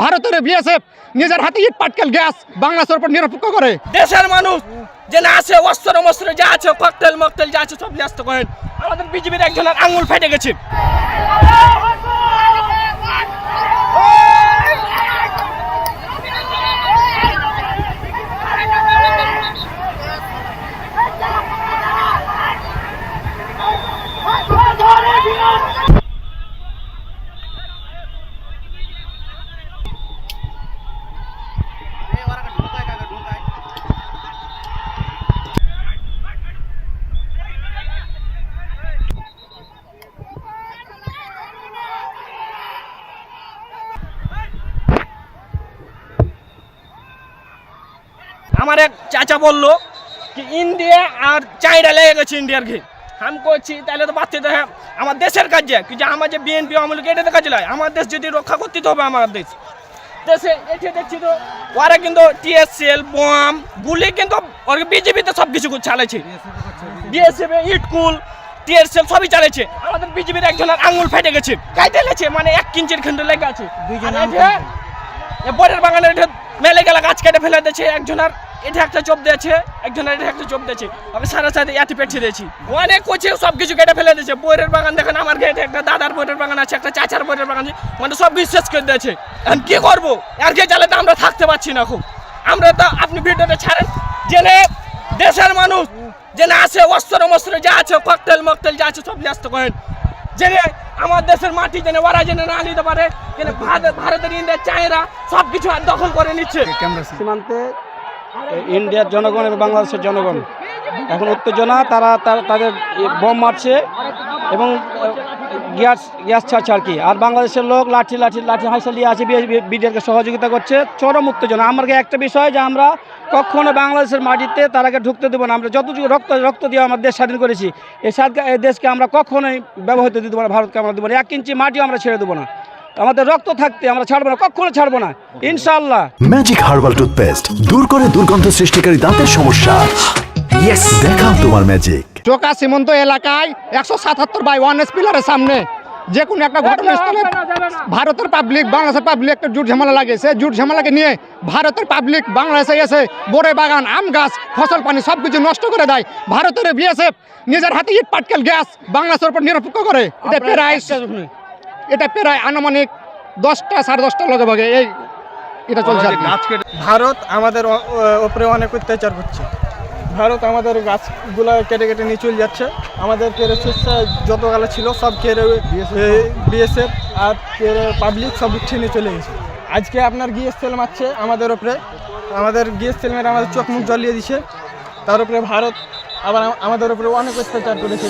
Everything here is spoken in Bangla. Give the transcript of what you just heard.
ভারতের বিএসএফ নিজের হাতে ইট পাটকেল গ্যাস বাংলাদেশের উপর নিরপেক্ষ করে। দেশের মানুষ যে না আছে, অস্ত্র মস্ত্র যা আছে, ককটেল মকটেল যা আছে, সব ন্যস্ত করেন। আমাদের বিজেপির একজনের আঙুল ফেটে গেছে। আমার এক চাচা বলল কি ইন্ডিয়া আর চাইনা লেগে গেছে ইন্ডিয়ার ঘি আমি করছি তাহলে তো বাচ্চা হ্যাঁ আমার দেশের কাজে কি যে আমার যে বিএনপি আমলকে এটাতে কাজে লাগে আমার দেশ যদি রক্ষা করতে তো হবে আমার দেশ দেশে এসে দেখছি তো ওরা কিন্তু টিএসএল বোম গুলি কিন্তু ওরা বিজেপিতে সব কিছু চালাচ্ছে বিএসএফ ইটকুল টিএসএল সবই চালাচ্ছে আমাদের বিজেপির একজনের আঙুল ফেটে গেছে গাইতে লেছে মানে এক কিঞ্চির খন্ড লেগে আছে এটা বরের বাগানে মেলে গেলা গাছ কেটে ফেলে দিয়েছে একজনের এটা একটা চোপ দিয়েছে একজনের এটা একটা চোপ দিয়েছে। আমি সারা সাথে ইয়াতে পেটে দিয়েছি। অনেক কোচে সব কিছু কেটে ফেলে দিয়েছে। বইয়ের বাগান দেখেন আমার গেটে একটা দাদার বইয়ের বাগান আছে একটা চাচার বইয়ের বাগান আছে মানে সব বিশ্বাস করে দিয়েছে। এখন কি করব? আর কে চালাতে আমরা থাকতে পারছি না খুব। আমরা তো আপনি ভিডিওটা ছাড়েন জেনে দেশের মানুষ যে না আছে অস্ত্র মস্ত্র যা আছে ককটেল মকটেল যা আছে সব ন্যস্ত করেন। জেনে আমার দেশের মাটি জেনে ওরা জেনে না নিতে পারে জেনে ভারত- ভারতের ইন্ডিয়া চায়রা সব কিছু দখল করে নিচ্ছে। সীমান্তে ইন্ডিয়ার জনগণ এবং বাংলাদেশের জনগণ। এখন উত্তেজনা, তারা তাদের বোম মারছে এবং গ্যাস গ্যাস ছাড়ছে আর কি। আর বাংলাদেশের লোক লাঠি লাঠি লাঠি হাইসা নিয়ে আছে বিডিআরকে সহযোগিতা করছে। চরম উত্তেজনা। আমার কাছে একটা বিষয় যে আমরা কখনো বাংলাদেশের মাটিতে তারাকে ঢুকতে দেবো না। আমরা যতটুকু রক্ত রক্ত দিয়ে আমার দেশ স্বাধীন করেছি এই স্বাদ দেশকে আমরা কখনোই ব্যবহৃত দিতে না, ভারতকে আমরা দেবো না। এক ইঞ্চি মাটিও আমরা ছেড়ে দেবো না। আমাদের রক্ত থাকতে আমরা ছাড়বো না কখনো ছাড়বো না। ইনশাআল্লাহ। ম্যাজিক হার্বাল টুথপেস্ট দূর করে দুর্গন্ধ সৃষ্টিকারী দাঁতের সমস্যা। ইয়েস দেখাও তোমার ম্যাজিক চোকা সীমন্ত এলাকায় একশো সাতাত্তর বাই ওয়ান এস পিলারের সামনে যে কোনো একটা ঘটনাস্থলে ভারতের পাবলিক বাংলাদেশের পাবলিক একটা জুট ঝামেলা লাগেছে জুট ঝামেলাকে নিয়ে ভারতের পাবলিক বাংলাদেশে এসে বোরে বাগান আম গাছ ফসল পানি সব কিছু নষ্ট করে দেয়। ভারতের বিএসএফ নিজের হাতে ইট পাটকেল গ্যাস বাংলাদেশের উপর নিরপেক্ষ করে। এটা প্রায় এটা প্রায় আনুমানিক দশটা সাড়ে দশটা লগে ভাগে এই এটা চলছে আর কি। ভারত আমাদের ওপরে অনেক অত্যাচার করছে ভারত আমাদের গাছগুলো কেটে কেটে নিয়ে চলে যাচ্ছে। আমাদের কেড়ে শস্য যত গালা ছিল সব কেড়ে বিএসএফ আর কেড়ে পাবলিক সব উঠিয়ে নিয়ে চলে গেছে। আজকে আপনার গিয়েস তেল মারছে আমাদের ওপরে। আমাদের গিয়েস তেল মেরে আমাদের চোখ মুখ জ্বলিয়ে দিছে। তার উপরে ভারত আবার আমাদের উপরে অনেক অত্যাচার করেছে।